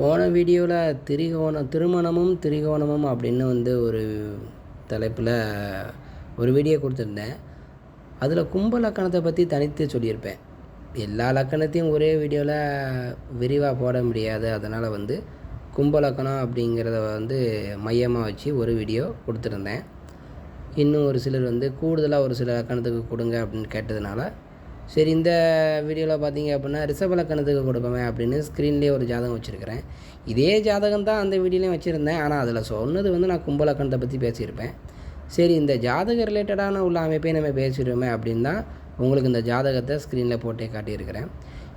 போன வீடியோவில் திரிகோணம் திருமணமும் திரிகோணமும் அப்படின்னு வந்து ஒரு தலைப்பில் ஒரு வீடியோ கொடுத்துருந்தேன். அதில் கும்ப லக்கணத்தை பற்றி தனித்து சொல்லியிருப்பேன். எல்லா லக்கணத்தையும் ஒரே வீடியோவில் விரிவாக போட முடியாது. அதனால் வந்து கும்ப லக்கணம் அப்படிங்கிறத வந்து மையமாக வச்சு ஒரு வீடியோ கொடுத்துருந்தேன். இன்னும் ஒரு சிலர் வந்து கூடுதலாக ஒரு சில லக்கணத்துக்கு கொடுங்க அப்படின்னு கேட்டதுனால சரி இந்த வீடியோவில் பார்த்தீங்க அப்படின்னா ரிஷபலக்கணத்துக்கு கொடுப்போமே அப்படின்னு ஸ்க்ரீன்லேயே ஒரு ஜாதகம் வச்சுருக்கிறேன். இதே ஜாதகம் தான் அந்த வீடியோலையும் வச்சுருந்தேன். ஆனால் அதில் சொன்னது வந்து நான் கும்பலக்கணத்தை பற்றி பேசியிருப்பேன். சரி இந்த ஜாதக ரிலேட்டடான உள்ள அமைப்பை நம்ம பேசிடுவோமே அப்படின்னு தான் உங்களுக்கு இந்த ஜாதகத்தை ஸ்க்ரீனில் போட்டே காட்டியிருக்கிறேன்.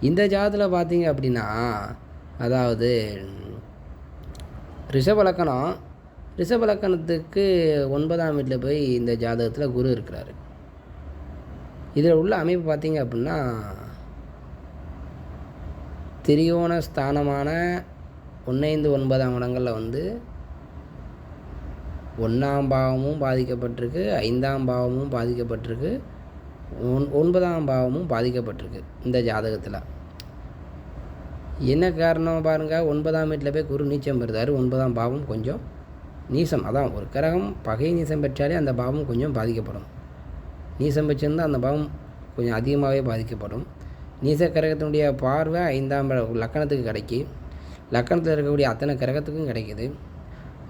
இந்த ஜாதகத்தில் பார்த்தீங்க அப்படின்னா அதாவது ரிஷபலக்கணம் ரிஷபலக்கணத்துக்கு ஒன்பதாம் வீட்டில் போய் இந்த ஜாதகத்தில் குரு இருக்கிறாரு. இதில் உள்ள அமைப்பு பார்த்திங்க அப்படின்னா திரியோண ஸ்தானமான ஒன்னைந்து ஒன்பதாம் இடங்களில் வந்து ஒன்றாம் பாவமும் பாதிக்கப்பட்டிருக்கு ஐந்தாம் பாவமும் பாதிக்கப்பட்டிருக்கு ஒன் ஒன்பதாம் பாவமும் பாதிக்கப்பட்டிருக்கு இந்த ஜாதகத்தில். என்ன காரணம் பாருங்கள் ஒன்பதாம் வீட்டில் போய் குரு நீச்சம் பெறுதார் ஒன்பதாம் பாவம் கொஞ்சம் நீசம். அதான் ஒரு கிரகம் பகை நீசம் பெற்றாலே அந்த பாவம் கொஞ்சம் பாதிக்கப்படும். நீசம் அந்த பாவம் கொஞ்சம் அதிகமாகவே பாதிக்கப்படும். நீச கிரகத்தினுடைய பார்வை ஐந்தாம் லக்கணத்துக்கு கிடைக்கி. லக்கணத்தில் இருக்கக்கூடிய அத்தனை கிரகத்துக்கும் கிடைக்கிது.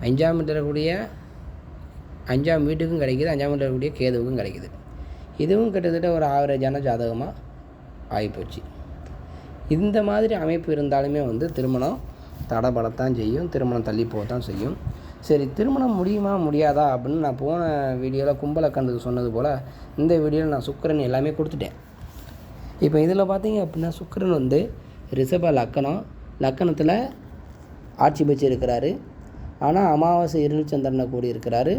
அஞ்சாம் வீட்டில் இருக்கக்கூடிய அஞ்சாம் வீட்டுக்கும் கிடைக்கிது அஞ்சாம் வீட்டில் இருக்கக்கூடிய கேதுவுக்கும் கிடைக்கிது. இதுவும் கிட்டத்தட்ட ஒரு ஆவரேஜான ஜாதகமாக ஆகிப்போச்சு. இந்த மாதிரி அமைப்பு இருந்தாலுமே வந்து திருமணம் தடபடத்தான் செய்யும் திருமணம் தள்ளி போகத்தான் செய்யும். சரி திருமணம் முடியுமா முடியாதா அப்படின்னு நான் போன வீடியோவில் கும்பலக்கந்துக்கு சொன்னது போல் இந்த வீடியோவில் நான் சுக்கரன் எல்லாமே கொடுத்துட்டேன். இப்போ இதில் பார்த்தீங்க அப்படின்னா சுக்கரன் வந்து ரிஷப லக்கணம் லக்கணத்தில் ஆட்சி பெற்று இருக்கிறாரு ஆனால் அமாவாசை இருள் சந்திரனை கூடி இருக்கிறாரு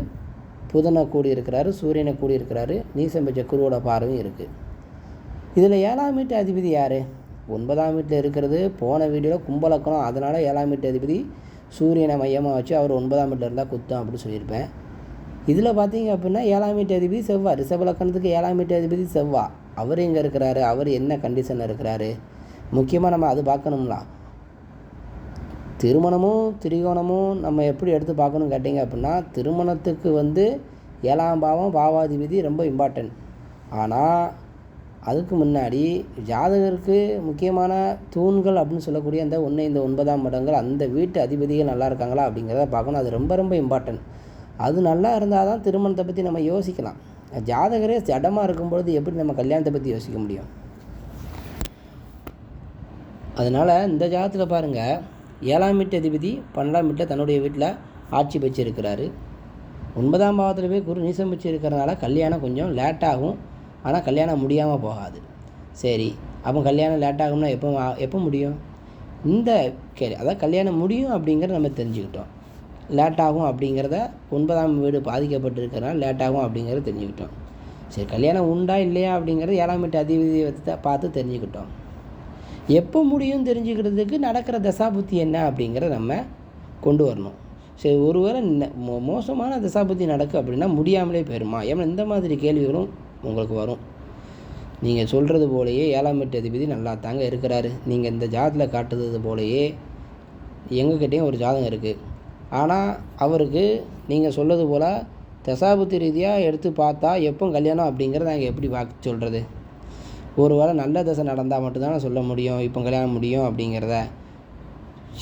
புதனை கூடி இருக்கிறாரு சூரியனை கூடி இருக்கிறாரு நீசம் பெற்ற குருவோட பார்வையும் இருக்குது இதில் ஏழாம் வீட்டு அதிபதி யார்? ஒன்பதாம் வீட்டில் இருக்கிறது. போன வீடியோவில் கும்பலக்கணம் அதனால் ஏழாம் வீட்டு அதிபதி சூரியனை மையமாக வச்சு அவர் ஒன்பதாம் வீட்டில் இருந்தால் குத்தம் அப்படின்னு சொல்லியிருப்பேன். இதில் பார்த்தீங்க அப்படின்னா ஏழாம் வீட்டு அதிபதி செவ்வாய் ரிஷபலக்கணத்துக்கு ஏழாம் வீட்டு அதிபதி செவ்வா. அவர் எங்கே இருக்கிறாரு? அவர் என்ன கண்டிஷனில் இருக்கிறாரு? முக்கியமாக நம்ம அது பார்க்கணும்லாம் திருமணமும் திரிகோணமும் நம்ம எப்படி எடுத்து பார்க்கணும் கேட்டிங்க அப்படின்னா திருமணத்துக்கு வந்து ஏழாம் பாவம் பாவாதிபதி ரொம்ப இம்பார்ட்டன்ட் ஆனால் அதுக்கு முன்னாடி ஜாதகருக்கு முக்கியமான தூண்கள் அப்படின்னு சொல்லக்கூடிய அந்த ஒன்று இந்த ஒன்பதாம் இடங்கள் அந்த வீட்டு அதிபதிகள் நல்லா இருக்காங்களா அப்படிங்கிறத பார்க்கணும். அது ரொம்ப ரொம்ப இம்பார்ட்டன்ட் அது நல்லா இருந்தால் தான் திருமணத்தை பற்றி நம்ம யோசிக்கலாம். ஜாதகரே ஜடமாக இருக்கும்பொழுது எப்படி நம்ம கல்யாணத்தை பற்றி யோசிக்க முடியும்? அதனால் இந்த ஜாதகத்தில் பாருங்கள் ஏழாம் வீட்டு அதிபதி பன்னெண்டாம் வீட்டில் தன்னுடைய வீட்டில் ஆட்சி பெற்று இருக்கிறாரு ஒன்பதாம் பாவத்தில் போய் குரு நீசம் பெற்று இருக்கிறதுனால கல்யாணம் கொஞ்சம் லேட்டாகும். ஆனால் கல்யாணம் முடியாமல் போகாது. சரி அப்போ கல்யாணம் லேட்டாகும்னா எப்போ எப்போ முடியும்? இந்த கே அதாவது கல்யாணம் முடியும் அப்படிங்கிறத நம்ம தெரிஞ்சுக்கிட்டோம். லேட்டாகும் அப்படிங்கிறத ஒன்பதாம் வீடு பாதிக்கப்பட்டிருக்கிறனால ஆகும் அப்படிங்கிறத தெரிஞ்சுக்கிட்டோம். சரி கல்யாணம் உண்டா இல்லையா அப்படிங்கிறது ஏழாம் வீட்டு அதிபதியை பார்த்து தெரிஞ்சுக்கிட்டோம். எப்போ முடியும் தெரிஞ்சுக்கிறதுக்கு நடக்கிற தசாபுத்தி என்ன அப்படிங்கிறத நம்ம கொண்டு வரணும். சரி ஒருவேளை மோசமான தசாபுத்தி நடக்கு அப்படின்னா முடியாமலே போயிடுமா ஏன்னா இந்த மாதிரி கேள்விகளும் உங்களுக்கு வரும். நீங்கள் சொல்கிறது போலேயே ஏழாம் எட்டு அதிபதி நல்லா தாங்க இருக்கிறாரு. நீங்கள் இந்த ஜாதத்தில் காட்டுறது போலயே எங்ககிட்டேயும் ஒரு ஜாதகம் இருக்குது ஆனால் அவருக்கு நீங்கள் சொல்கிறது போல் தசாபுத்தி ரீதியாக எடுத்து பார்த்தா எப்போ கல்யாணம் அப்படிங்கிறத நாங்கள் எப்படி பார்க்க சொல்கிறது ஒரு வேளை நல்ல தசை நடந்தால் மட்டும்தானே சொல்ல முடியும். இப்போ கல்யாணம் முடியும் அப்படிங்கிறத.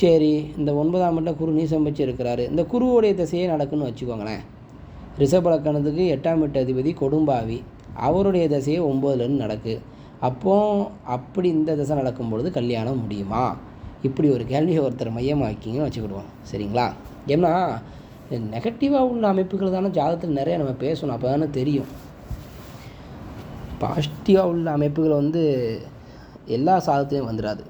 சரி இந்த ஒன்பதாம் வீட்டில் குரு நீசம் வச்சு இருக்கிறாரு. இந்த குருவோடைய திசையே நடக்குன்னு வச்சுக்கோங்களேன். ரிஷபலக்கணத்துக்கு எட்டாம் வீட்டு அதிபதி கொடும்பாவி. அவருடைய திசையே ஒம்போதுலேருந்து நடக்கு. அப்போ அப்படி இந்த திசை நடக்கும் பொழுது கல்யாணம் முடியுமா? இப்படி ஒரு கேள்வியை ஒருத்தர் மையமாக்கிங்கன்னு வச்சுக்கிடுவோம். சரிங்களா? ஏன்னா நெகட்டிவாக உள்ள அமைப்புகள் தானே ஜாதகத்தில் நிறைய நம்ம பேசணும். அப்போ தானே தெரியும். பாசிட்டிவாக உள்ள அமைப்புகள் வந்து எல்லா சாதத்துலேயும் வந்துடாது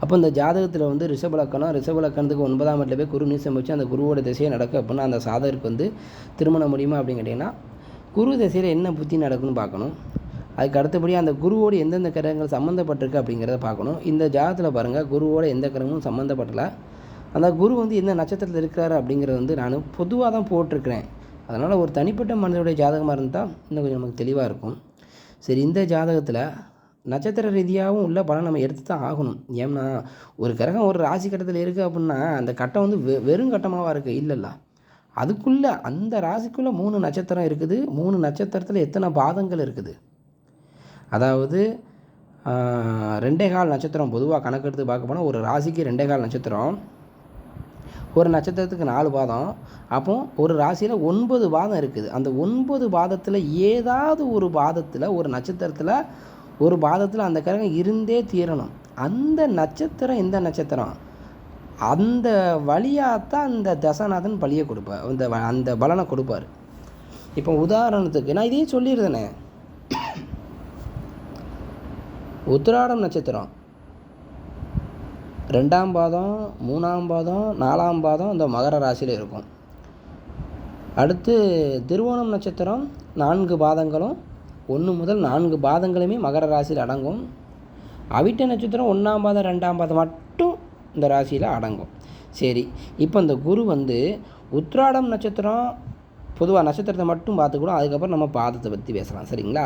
அப்போ இந்த ஜாதகத்தில் வந்து ரிஷபலக்கணம் ரிஷபலக்கணத்துக்கு ஒன்பதாம் இடத்துல போய் குரு நீசம் வச்சு அந்த குருவோட திசையை நடக்கும் அப்படின்னா அந்த சாதகருக்கு வந்து திருமணம் முடியுமா அப்படின்னு கேட்டிங்கன்னா குரு திசையில் என்ன புத்தி நடக்குன்னு பார்க்கணும். அதுக்கு அடுத்தபடியாக அந்த குருவோடு எந்தெந்த கிரகங்கள் சம்மந்தப்பட்டிருக்கு அப்படிங்கிறத பார்க்கணும். இந்த ஜாதகத்தில் பாருங்கள் குருவோட எந்த கிரகமும் சம்மந்தப்படல அந்த குரு வந்து எந்த நட்சத்திரத்தில் இருக்கிறாரு அப்படிங்கிறது வந்து நான் பொதுவாக தான் போட்டிருக்கிறேன். அதனால் ஒரு தனிப்பட்ட மனிதனுடைய ஜாதகமாக இருந்தால் இன்னும் கொஞ்சம் நமக்கு தெளிவாக இருக்கும். சரி இந்த ஜாதகத்தில் நட்சத்திர ரீதியாகவும் உள்ள பலன் நம்ம எடுத்து தான் ஆகணும். ஏன்னா ஒரு கிரகம் ஒரு ராசி கட்டத்தில் இருக்குது அப்படின்னா அந்த கட்டம் வந்து வெ வெறும் கட்டமாவா இருக்குது இல்லைல்ல. அதுக்குள்ளே அந்த ராசிக்குள்ளே மூணு நட்சத்திரம் இருக்குது. மூணு நட்சத்திரத்தில் எத்தனை பாதங்கள் இருக்குது? அதாவது ரெண்டே கால் நட்சத்திரம் பொதுவாக கணக்கெடுத்து பார்க்க போனால் ஒரு ராசிக்கு ரெண்டே கால் நட்சத்திரம் ஒரு நட்சத்திரத்துக்கு நாலு பாதம். அப்போ ஒரு ராசியில் ஒன்பது பாதம் இருக்குது. அந்த ஒன்பது பாதத்தில் ஏதாவது ஒரு பாதத்தில் ஒரு நட்சத்திரத்தில் ஒரு பாதத்தில் அந்த கிரகம் இருந்தே தீரணும். அந்த நட்சத்திரம் எந்த நட்சத்திரம்? அந்த வழியாகத்தான் அந்த தசநாதன் பலியை கொடுப்பார் அந்த அந்த பலனை கொடுப்பார். இப்போ உதாரணத்துக்கு நான் இதையும் சொல்லியிருந்தேனே உத்திராடம் நட்சத்திரம். ரெண்டாம் பாதம் மூணாம் பாதம் நாலாம் பாதம் இந்த மகர ராசியில் இருக்கும். அடுத்து திருவோணம் நட்சத்திரம் நான்கு பாதங்களும் ஒன்று முதல் நான்கு பாதங்களுமே மகர ராசியில் அடங்கும். அவிட்ட நட்சத்திரம் ஒன்றாம் பாதம் ரெண்டாம் பாதம் மட்டும் இந்த ராசியில் அடங்கும். சரி இப்போ இந்த குரு வந்து உத்ராடம் நட்சத்திரம் பொதுவாக நட்சத்திரத்தை மட்டும் பார்த்துக்கூடும் அதுக்கப்புறம் நம்ம பாதத்தை பற்றி பேசலாம் சரிங்களா?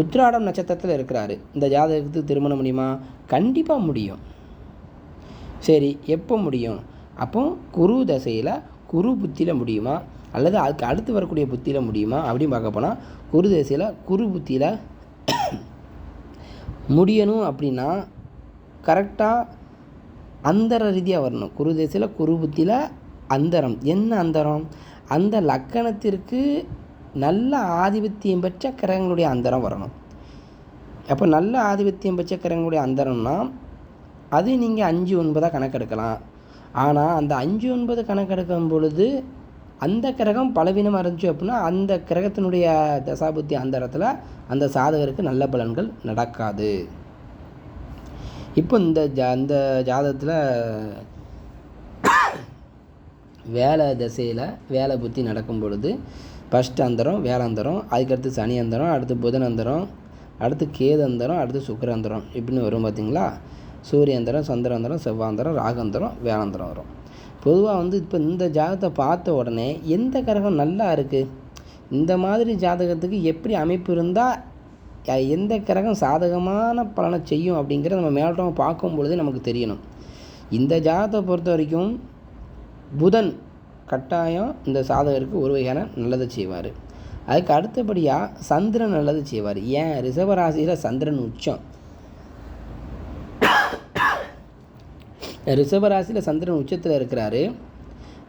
உத்ராடம் நட்சத்திரத்தில் இருக்கிறாரு. இந்த ஜாதகத்துக்கு திருமணம் முடியுமா? கண்டிப்பாக முடியும். சரி எப்போ முடியும்? அப்போ குரு தசையில் குரு புத்தியில் முடியுமா? அல்லது அதுக்கு அடுத்து வரக்கூடிய புத்தியில் முடியுமா? அப்படின்னு பார்க்க போனால் குரு தசையில் குரு புத்தியில் முடியணும் அப்படின்னா கரெக்டாக அந்தர ரீதியாக வரணும். குரு தேசத்தில் குரு புத்தியில் அந்தரம். என்ன அந்தரம்? அந்த லக்கணத்திற்கு நல்ல ஆதிபத்தியம் பெற்ற கிரகங்களுடைய அந்தரம் வரணும். அப்போ நல்ல ஆதிபத்தியம் பெற்ற கிரகங்களுடைய அந்தரம்னா அது நீங்கள் அஞ்சு ஒன்பதாக கணக்கெடுக்கலாம். ஆனால் அந்த அஞ்சு ஒன்பது கணக்கெடுக்கும் பொழுது அந்த கிரகம் பலவீனமாக இருந்துச்சு அப்படின்னா அந்த கிரகத்தினுடைய தசாபுத்தி அந்தரத்தில் அந்த சாதகருக்கு நல்ல பலன்கள் நடக்காது. இப்போ இந்த ஜா அந்த ஜாதகத்தில் வேலை திசையில் வேலை புத்தி நடக்கும் பொழுது ஃபஸ்ட் அந்தரம் வேலாந்தரம் அதுக்கடுத்து சனி அந்தரம் அடுத்து புதன் அந்தரம் அடுத்து கேது அந்தரம் அடுத்து சுக்கிராந்தரம் இப்படின்னு வரும் பார்த்தீங்களா சூரியந்தரம் சந்திராந்தரம் செவ்வாந்தரம் ராகந்தரம் வேலாந்தரம் வரும். பொதுவாக வந்து இப்போ இந்த ஜாதகத்தை பார்த்த உடனே எந்த கிரகம் நல்லா இருக்குது இந்த மாதிரி ஜாதகத்துக்கு எப்படி அமைப்பு இருந்தால் எந்த கிரகம் சாதகமான பலனை செய்யும் அப்படிங்கிறத நம்ம மேலோட்டமாக பார்க்கும் பொழுது நமக்கு தெரியணும். இந்த ஜாதகத்தை பொறுத்த வரைக்கும் புதன் கட்டாயம் இந்த சாதகருக்கு ஒரு வகையான நல்லதை செய்வார். அதுக்கு அடுத்தபடியாக சந்திரன் நல்லது செய்வார். ஏன்? ரிஷபராசியில் சந்திரன் உச்சம். ரிஷபராசியில் சந்திரன் உச்சத்தில் இருக்கிறாரு.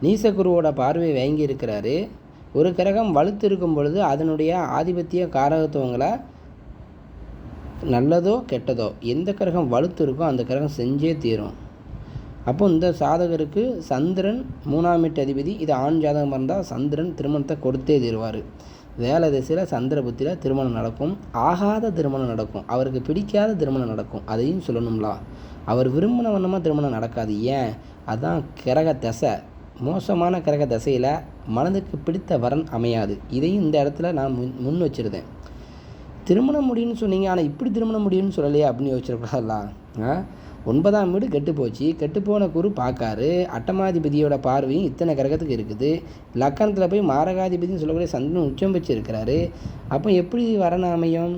நீசகுருவோட பார்வை வாங்கி இருக்கிறாரு. ஒரு கிரகம் வலுத்து இருக்கும் பொழுது அதனுடைய ஆதிபத்திய காரகத்துவங்களை நல்லதோ கெட்டதோ எந்த கிரகம் வலுத்து இருக்கோ அந்த கிரகம் செஞ்சே தீரும். அப்போ இந்த சாதகருக்கு சந்திரன் மூணாம் வீட்டு அதிபதி இது ஆண் ஜாதகம் இருந்தால் சந்திரன் திருமணத்தை கொடுத்தே தீருவார். வேலை திசையில் சந்திர புத்தியில் திருமணம் நடக்கும். ஆகாத திருமணம் நடக்கும். அவருக்கு பிடிக்காத திருமணம் நடக்கும். அதையும் சொல்லணும்லா. அவர் விரும்பின வண்ணமாக திருமணம் நடக்காது. ஏன்? அதான் கிரக தசை. மோசமான கிரக தசையில் மனதுக்கு பிடித்த வரன் அமையாது. இதையும் இந்த இடத்துல நான் முன் முன் வச்சுருந்தேன். திருமணம் முடியும்னு சொன்னீங்க ஆனால் இப்படி திருமணம் முடியும்னு சொல்லலையே அப்படின்னு யோசிச்சிருக்கூடாதுல்ல ஆ? ஒன்பதாம் வீடு கெட்டு போச்சு. கெட்டுப்போன குரு பார்க்காரு. அட்டமாதிபதியோட பார்வையும் இத்தனை கிரகத்துக்கு இருக்குது. லக்கணத்தில் போய் மாரகாதிபதினு சொல்லக்கூடிய சந்திரன் உச்சம் வச்சு இருக்கிறாரு அப்போ எப்படி வரன் அமையும்?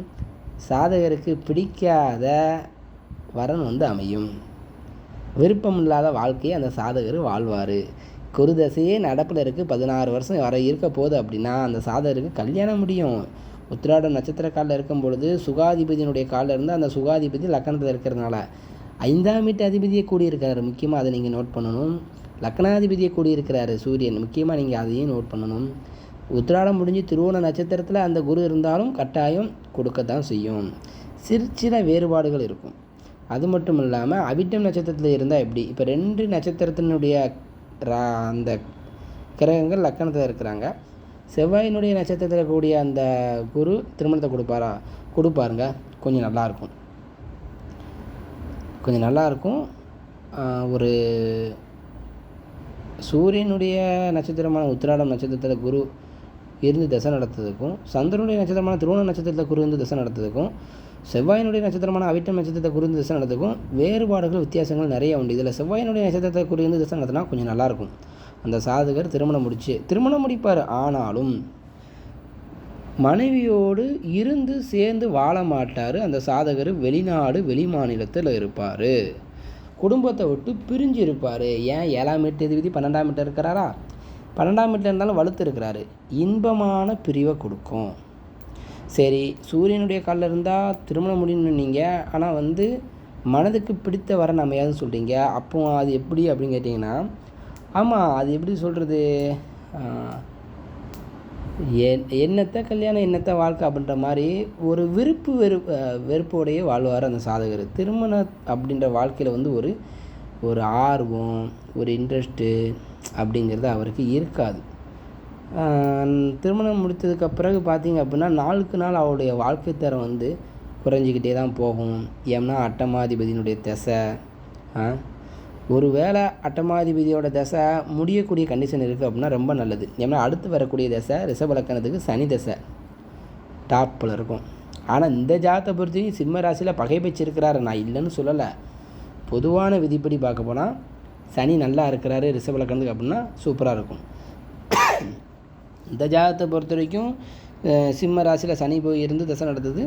சாதகருக்கு பிடிக்காத வரன் வந்து அமையும். விருப்பமில்லாத வாழ்க்கையை அந்த சாதகர் வாழ்வார். குருதசையே நடப்பில் இருக்குது பதினாறு வருஷம் வர இருக்க போகுது அப்படின்னா அந்த சாதகருக்கு கல்யாணம் முடியும். உத்திராட நட்சத்திர காலில் இருக்கும் பொழுது சுகாதிபதியினுடைய காலில் இருந்து அந்த சுகாதிபதி லக்கணத்தில் இருக்கிறதுனால ஐந்தாம் வீட்டு அதிபதியை கூடியிருக்கிறாரு. முக்கியமாக அதை நீங்கள் நோட் பண்ணணும். லக்னாதிபதியை கூடியிருக்கிறாரு சூரியன். முக்கியமாக நீங்கள் அதையும் நோட் பண்ணணும். உத்திராடம் முடிஞ்சு திருவோண நட்சத்திரத்தில் அந்த குரு இருந்தாலும் கட்டாயம் கொடுக்க தான் செய்யும். சிறு சில வேறுபாடுகள் இருக்கும். அது மட்டும் இல்லாமல் அவிட்டம் நட்சத்திரத்தில் இருந்தால் எப்படி? இப்போ ரெண்டு நட்சத்திரத்தினுடைய ரா- அந்த கிரகங்கள் லக்கணத்தில் இருக்கிறாங்க. செவ்வாயினுடைய நட்சத்திரத்தில் கூடிய அந்த குரு திருமணத்தை கொடுப்பாரா? கொடுப்பாருங்க. கொஞ்சம் நல்லாயிருக்கும். கொஞ்சம் நல்லாயிருக்கும். ஒரு சூரியனுடைய நட்சத்திரமான உத்திராடம் நட்சத்திரத்தில் குரு இருந்து தசை நடத்துறதுக்கும் சந்திரனுடைய நட்சத்திரமான திருவண நட்சத்திரத்தில் குரு இருந்து தசை நடத்துறதுக்கும் செவ்வாயினுடைய நட்சத்திரமான அவிட்டம் நட்சத்திரத்தை குறிந்து திசை நடத்துக்கும் வேறுபாடுகள் வித்தியாசங்கள் நிறைய உண்டு. இதில் செவ்வாயினுடைய நட்சத்திரத்தை குறிந்து திசை நடத்தினா கொஞ்சம் நல்லாயிருக்கும். அந்த சாதகர் திருமணம் முடிச்சு திருமணம் முடிப்பார். ஆனாலும் மனைவியோடு இருந்து சேர்ந்து வாழ மாட்டார். அந்த சாதகர் வெளிநாடு வெளி மாநிலத்தில் இருப்பார். குடும்பத்தை விட்டு பிரிஞ்சு இருப்பார் ஏன் ஏழாம் எட்டு அதிபதி பன்னெண்டாம் மீட்டர் இருக்கிறாரா? பன்னெண்டாம் மீட்டர் இருந்தாலும் வலுத்து இருக்கிறாரு. இன்பமான பிரிவை கொடுக்கும். சரி சூரியனுடைய காலில் இருந்தால் திருமணம் முடியணும் நீங்கள் ஆனால் வந்து மனதுக்கு பிடித்த வர நம்ம ஏதுன்னு சொல்கிறீங்க அப்போ அது எப்படி அப்படின்னு கேட்டிங்கன்னா ஆமாம் அது எப்படி சொல்கிறது என் என்னத்தை கல்யாணம் என்னத்தை வாழ்க்கை அப்படின்ற மாதிரி ஒரு விருப்பு வெறு வெறுப்போடையே வாழ்வார் அந்த சாதகர். திருமணம் அப்படின்ற வாழ்க்கையில் வந்து ஒரு ஒரு ஆர்வம் ஒரு இன்ட்ரெஸ்ட்டு அப்படிங்கிறது அவருக்கு இருக்காது. திருமணம் முடித்ததுக்கு பிறகு பார்த்தீங்க அப்படின்னா நாளுக்கு நாள் அவருடைய வாழ்க்கை தரம் வந்து குறைஞ்சிக்கிட்டே தான் போகும். ஏன்னா அட்டமாதிபதியினுடைய திசை ஒரு வேளை அட்டமாதிபதியோட தசை முடியக்கூடிய கண்டிஷன் இருக்குது அப்படின்னா ரொம்ப நல்லது. ஏன்னா அடுத்து வரக்கூடிய தசை ரிஷபலக்கணத்துக்கு சனி தசை. டாப்பில் இருக்கும். ஆனால் இந்த ஜாத்தை பொறுத்து சிம்ம ராசியில் பகை வச்சிருக்கிறாரு நான் இல்லைன்னு சொல்லலை. பொதுவான விதிப்படி பார்க்க போனால் சனி நல்லா இருக்கிறாரு ரிஷபலக்கணத்துக்கு அப்படின்னா சூப்பராக இருக்கும். இந்த ஜாதகத்தை பொறுத்த வரைக்கும் சிம்ம ராசியில் சனி போய் இருந்து தசை நடந்தது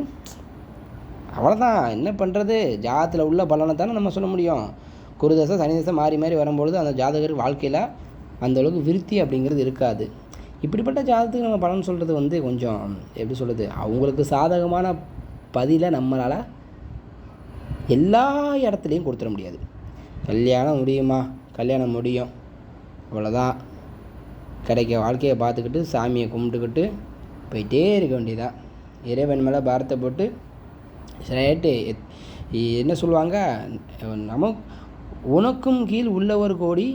அவ்வளோதான் என்ன பண்ணுறது ஜாதத்தில் உள்ள பலனை தானே நம்ம சொல்ல முடியும். குரு தசை சனி தசை மாறி மாறி வரும்பொழுது அந்த ஜாதகர் வாழ்க்கையில் அந்தளவுக்கு விருத்தி அப்படிங்கிறது இருக்காது. இப்படிப்பட்ட ஜாதகத்துக்கு நம்ம பலன் சொல்கிறது வந்து கொஞ்சம் எப்படி சொல்கிறது அவங்களுக்கு சாதகமான பதிலை நம்மளால் எல்லா இடத்துலையும் கொடுத்துட முடியாது. கல்யாணம் முடியுமா? கல்யாணம் முடியும். அவ்வளோதான் கிடைக்க வாழ்க்கையை பார்த்துக்கிட்டு சாமியை கும்பிட்டுக்கிட்டு போயிட்டே இருக்க வேண்டியதான் இறைவன் மேலே பாரத்தை போட்டு ரைட்டு என்ன சொல்லுவாங்க நம்ம உனக்கும் கீழ் உள்ளவர் கோடி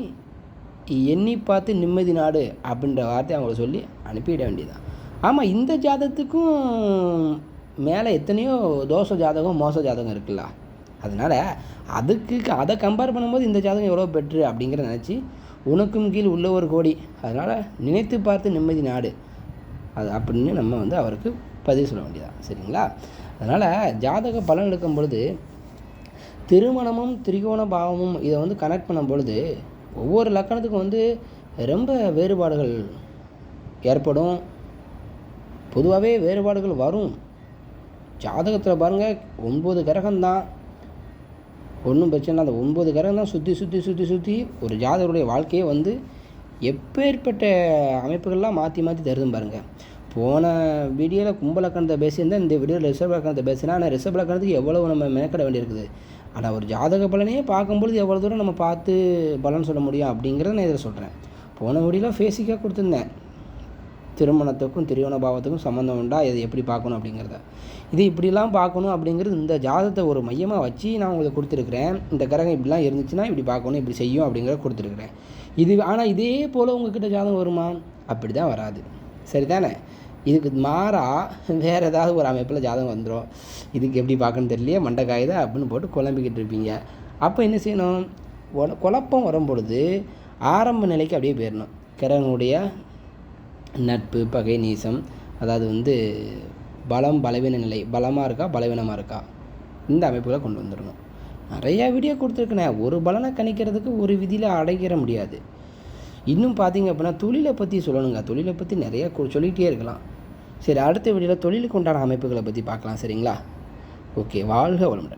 எண்ணி பார்த்து நிம்மதி நாடு அப்படின்ற வார்த்தை அவங்கள சொல்லி அனுப்பிவிட வேண்டியதான் ஆமாம் இந்த ஜாதகத்துக்கும் மேலே எத்தனையோ தோஷ ஜாதகம் மோச ஜாதகம் இருக்குல்ல. அதனால் அதுக்கு அதை கம்பேர் பண்ணும்போது இந்த ஜாதகம் எவ்வளோ பெட்ரு அப்படிங்கிற நினச்சி உனக்கும் கீழ் உள்ளவர் கோடி அதனால் நினைத்து பார்த்து நிம்மதி நாடு. அது அப்படின்னு நம்ம வந்து அவருக்கு பதிவு சொல்ல வேண்டியதான் சரிங்களா? அதனால் ஜாதக பலன் எடுக்கும் பொழுது திருமணமும் திரிகோண பாவமும் இதை வந்து கனெக்ட் பண்ணும் பொழுது ஒவ்வொரு லக்கணத்துக்கும் வந்து ரொம்ப வேறுபாடுகள் ஏற்படும். பொதுவாகவே வேறுபாடுகள் வரும். ஜாதகத்தில் பாருங்கள் ஒன்பது கிரகம்தான். ஒன்றும் பிரச்சனை அந்த ஒன்பது கிரகம் தான் சுற்றி சுற்றி சுற்றி சுற்றி ஒரு ஜாதகருடைய வாழ்க்கையை வந்து எப்பேற்பட்ட அமைப்புகள்லாம் மாற்றி மாற்றி தருதும் பாருங்கள் போன வீடியோவில் கும்பலக்கணத்தை பேசியிருந்தேன் இந்த வீடியோவில் ரிசர்வ் லக்கணத்தை பேசினா ஆனால் ரிசர்வ் லக்கணத்துக்கு எவ்வளவு நம்ம மெனக்கட வேண்டியிருக்குது? ஆனால் ஒரு ஜாதக பலனே பார்க்கும்பொழுது எவ்வளோ தூரம் நம்ம பார்த்து பலன் சொல்ல முடியும் அப்படிங்கிறத நான் இதில் சொல்கிறேன் போன வீடியோவில் ஃபேஸிக்காக கொடுத்துருந்தேன். திருமணத்துக்கும் திருவண பாவத்துக்கும் சம்மந்தம் உண்டா? இதை எப்படி பார்க்கணும் அப்படிங்கிறத. இது இப்படிலாம் பார்க்கணும் அப்படிங்கிறது இந்த ஜாதகத்தை ஒரு மையமாக வச்சு நான் உங்களுக்கு கொடுத்துருக்குறேன். இந்த கிரகம் இப்படிலாம் இருந்துச்சுன்னா இப்படி பார்க்கணும் இப்படி செய்யும் அப்படிங்கிறத கொடுத்துருக்குறேன். இது ஆனால் இதே போல் உங்ககிட்ட ஜாதகம் வருமா? அப்படி தான் வராது. சரிதானே? இதுக்கு மாறாக வேறு ஏதாவது ஒரு அமைப்பில் ஜாதகம் வந்துடும் இதுக்கு எப்படி பார்க்கணுன்னு தெரியலையே மண்டக்காயுதா அப்படின்னு போட்டு குழம்பிக்கிட்டு இருப்பீங்க. அப்போ என்ன செய்யணும்? குழப்பம் வரும் பொழுது ஆரம்ப நிலைக்கு அப்படியே போயிடணும் கிரகனுடைய நட்பு பகை நீசம் அதாவது வந்து பலம் பலவீன நிலை பலமாக இருக்கா பலவீனமாக இருக்கா இந்த அமைப்புகளை கொண்டு வந்துடணும் நிறையா வீடியோ கொடுத்துருக்கேனே ஒரு பலனை கணிக்கிறதுக்கு ஒரு விதியில் அடைக்கிற முடியாது. இன்னும் பார்த்தீங்க அப்படின்னா தொழிலை பற்றி சொல்லணுங்க. தொழிலை பற்றி நிறையா சொல்லிகிட்டே இருக்கலாம். சரி அடுத்த வீடியோவில் தொழிலுக்கு உண்டான அமைப்புகளை பற்றி பார்க்கலாம் சரிங்களா? ஓகே வாழ்க வளமுடன்.